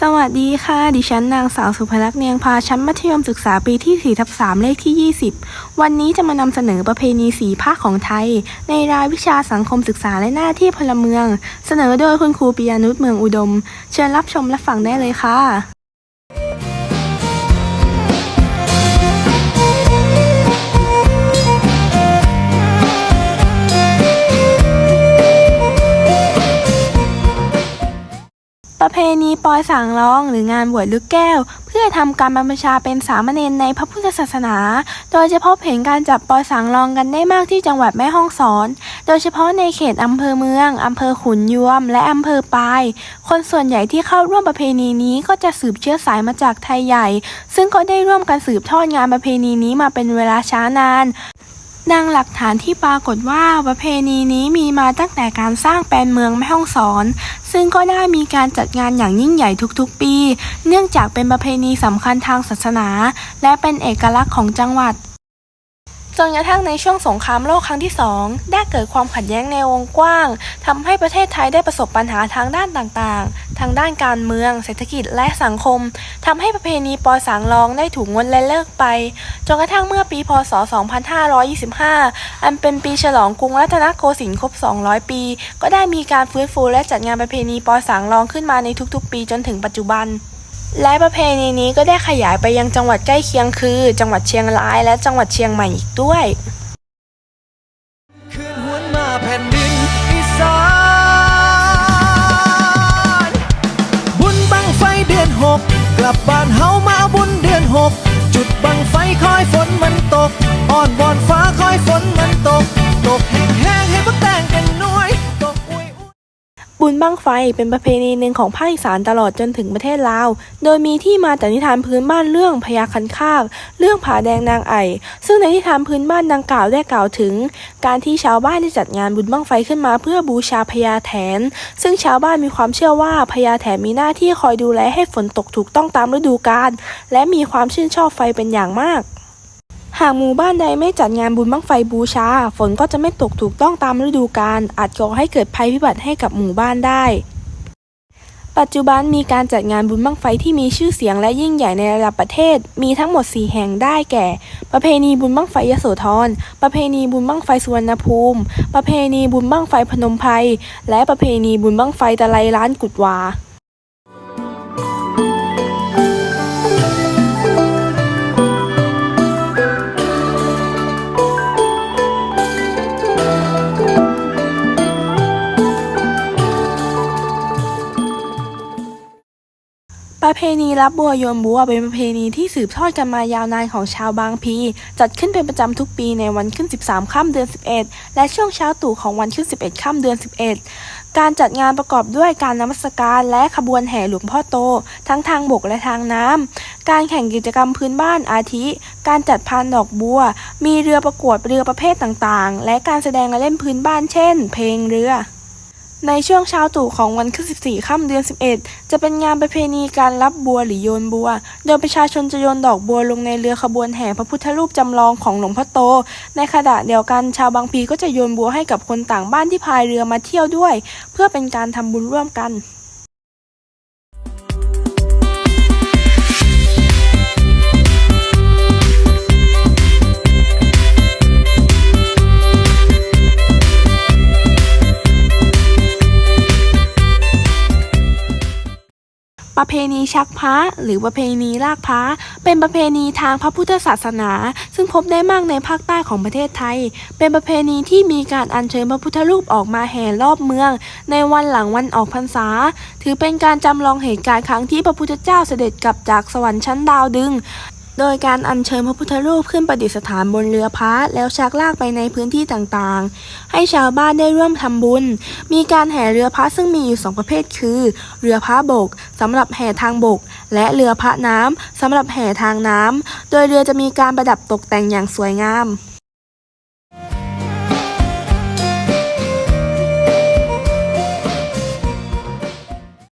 สวัสดีค่ะ ดิฉันนางสาวสุภลักษณ์เนียงพาชั้นมัธยมศึกษาปีที่ 4 ทับ 3 เลขที่ 20 วันนี้จะมานำเสนอประเพณีสีภาคของไทย ในรายวิชาสังคมศึกษาและหน้าที่พลเมือง เสนอโดยคุณครูปิยานุชเมืองอุดม เชิญรับชมและฟังได้เลยค่ะ ประเพณีปอยสางร้องหรืองานบวชลูกแก้ว เพื่อทำการบรรพชาเป็นสามเณรในพระพุทธศาสนา โดยจะพบเห็นการจับปอยสางรองกันได้มากที่จังหวัดแม่ฮ่องสอน โดยเฉพาะในเขตอำเภอเมืองอำเภอขุนยวม และอำเภอปาย คนส่วนใหญ่ที่เข้าร่วมประเพณีนี้ก็จะสืบเชื้อสายมาจากไทยใหญ่ ซึ่งก็ได้ร่วมกันสืบทอดงานประเพณีนี้มาเป็นเวลาช้านาน ดังหลักฐานที่ปรากฏว่าประเพณีนี้มีมาตั้งแต่การสร้างแปลนเมืองแม่ฮ่องสอน ซึ่งก็ได้มีการจัดงานอย่างยิ่งใหญ่ทุกๆปี เนื่องจากเป็นประเพณีสำคัญทางศาสนา และเป็นเอกลักษณ์ของจังหวัดจนกระทั่งในช่วงสงครามโลกครั้งที่สองได้เกิดความขัดแย้งในวงกว้างทำให้ประเทศไทยได้ประสบปัญหาทางด้านต่าง ทางด้านการเมือง เศรษฐกิจและสังคมทำให้ประเพณีปอยสางรองได้ถูกงดและเลิกไป จนกระทั่งเมื่อปีพศ 2525 อันเป็นปีฉลองกรุงรัตนโกสินทร์ครบ 200 ปี ก็ได้มีการฟื้นฟูและจัดงานประเพณีปอยสางรองขึ้นมาในทุกๆ ปีจนถึงปัจจุบันและประเพณีนี้ก็ได้ขยายไปยังจังหวัดใกล้เคียงคือ จังหวัดเชียงรายและจังหวัดเชียงใหม่อีกด้วย กลับบ้านเฮามา บุญบั้งไฟเป็นประเพณีหนึ่งของภาคอีสานตลอดจนถึงประเทศลาว โดยมีที่มาจากนิทานพื้นบ้านเรื่องพญาคันคาก เรื่องผาแดงนางไอ ซึ่งในนิทานพื้นบ้านดังกล่าวได้กล่าวถึง การที่ชาวบ้านได้จัดงานบุญบั้งไฟขึ้นมาเพื่อบูชาพญาแถน ซึ่งชาวบ้านมีความเชื่อว่าพญาแถนมีหน้าที่คอยดูแลให้ฝนตกถูกต้องตามฤดูกาล และมีความชื่นชอบไฟเป็นอย่างมาก หากหมู่บ้านใดไม่จัดงานบุญบั้งไฟบูชา ฝนก็จะไม่ตกถูกต้องตามฤดูกาลอาจก่อให้เกิดภัยพิบัติให้กับหมู่บ้านได้ ปัจจุบันมีการจัดงานบุญบั้งไฟที่มีชื่อเสียงและยิ่งใหญ่ในระดับประเทศ มีทั้งหมด 4 แห่งได้แก่ ประเพณีบุญบั้งไฟยโสธร ประเพณีบุญบั้งไฟสุวรรณภูมิ ประเพณีบุญบั้งไฟพนมไพรและประเพณีบุญบั้งไฟตะไลล้านกุดวา ประเพณีรับบัวโยนบัวเป็นประเพณีที่สืบทอดกันมายาวนานของชาวบางพี จัดขึ้นเป็นประจำทุกปีในวันขึ้น 13 ค่ำเดือน 11 และช่วงเช้าตู่ของวันขึ้น 11 ค่ำเดือน 11 การจัดงานประกอบด้วยการนมัสการและขบวนแห่หลวงพ่อโต ทั้งทางบกและทางน้ำ การแข่งกิจกรรมพื้นบ้านอาทิ การจัดพานดอกบัว มีเรือประกวดเรือประเภทต่างๆ และการแสดงและเล่นพื้นบ้านเช่น เพลงเรือ ในช่วงเช้าตรู่ของวันขึ้น14 ค่ำเดือน 11 จะเป็นงานประเพณีการรับบัวหรือโยนบัว โดยประชาชนจะโยนดอกบัวลงในเรือขบวนแห่พระพุทธรูปจำลองของหลวงพ่อโต ในขณะเดียวกันชาวบางพีก็จะโยนบัวให้กับคนต่างบ้านที่พายเรือมาเที่ยวด้วย เพื่อเป็นการทำบุญร่วมกัน ประเพณีชักพระหรือประเพณีลากพระเป็นประเพณีทางพระพุทธศาสนา ซึ่งพบได้มากในภาคใต้ของประเทศไทย เป็นประเพณีที่มีการอัญเชิญพระพุทธรูปออกมาแห่รอบเมือง ในวันหลังวันออกพรรษา ถือเป็นการจำลองเหตุการณ์ครั้งที่พระพุทธเจ้าเสด็จกลับจากสวรรค์ชั้นดาวดึง โดยการอัญเชิญพระพุทธรูปขึ้นประดิษฐานบนเรือพระแล้วชักลากไปในพื้นที่ต่างๆ ให้ชาวบ้านได้ร่วมทำบุญ มีการแห่เรือพระซึ่งมีอยู่สองประเภทคือ เรือพระบกสำหรับแห่ทางบก และเรือพระน้ำสำหรับแห่ทางน้ำโดยเรือจะมีการประดับตกแต่งอย่างสวยงาม